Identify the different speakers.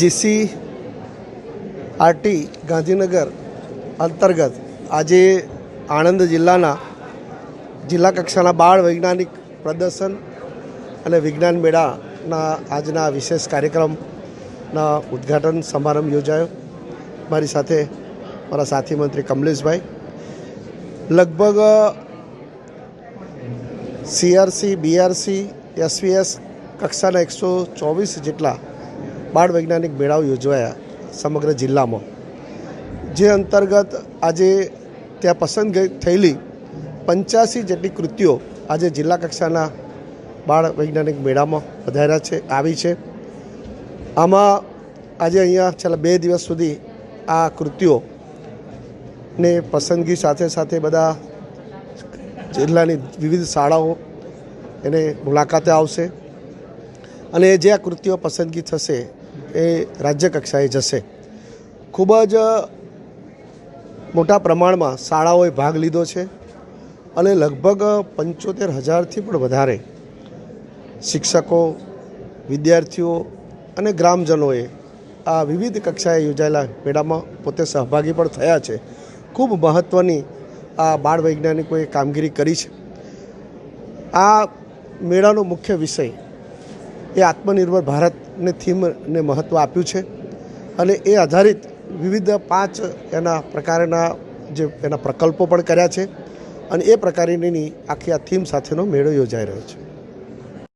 Speaker 1: GC RT Gandhinagar અંતર્ગત આજે આણંદ જિલ્લાના જિલ્લા કક્ષાના બાળ વૈજ્ઞાનિક પ્રદર્શન અને વિજ્ઞાન મેળાના આજના વિશેષ કાર્યક્રમના ઉદ્ઘાટન સમારંભ યોજાયો. મારી સાથે મારા સાથી મંત્રી કમલેશભાઈ, લગભગ સીઆરસી, બીઆરસી, એસવીએસ કક્ષાના એકસો ચોવીસ જેટલા બાળ વૈજ્ઞાનિક મેળાઓ યોજવાયા સમગ્ર જિલ્લામાં. જે અંતર્ગત આજે ત્યાં પસંદ થયેલી પંચ્યાસી જેટલી કૃતિઓ આજે જિલ્લા કક્ષાના બાળ વૈજ્ઞાનિક મેળામાં વધાર્યા છે, આવી છે. આમાં આજે અહીંયા છેલ્લા બે દિવસ સુધી આ કૃતિઓ ને પસંદગી સાથે સાથે બધા જિલ્લાની વિવિધ શાળાઓ એને મુલાકાતે આવશે. અને જે આ કૃતિઓ પસંદગી થશે એ રાજ્ય કક્ષાએ જશે. ખૂબ જ મોટા પ્રમાણમાં શાળાઓએ ભાગ લીધો છે અને લગભગ પંચોતેર હજારથી પણ વધારે શિક્ષકો, વિદ્યાર્થીઓ અને ગ્રામજનોએ આ વિવિધ કક્ષાએ યોજાયેલા મેળામાં પોતે સહભાગી પણ થયા છે. ખૂબ મહત્ત્વની આ બાળ વૈજ્ઞાનિકોએ કામગીરી કરી છે. આ મેળાનો મુખ્ય વિષય એ આત્મનિર્ભર ભારતને થીમને મહત્ત્વ આપ્યું છે. અને એ આધારિત વિવિધ પાંચ એના પ્રકારના જે એના પ્રકલ્પો પણ કર્યા છે. અને એ પ્રકારની આખી આ થીમ સાથેનો મેળો યોજાઈ રહ્યો છે.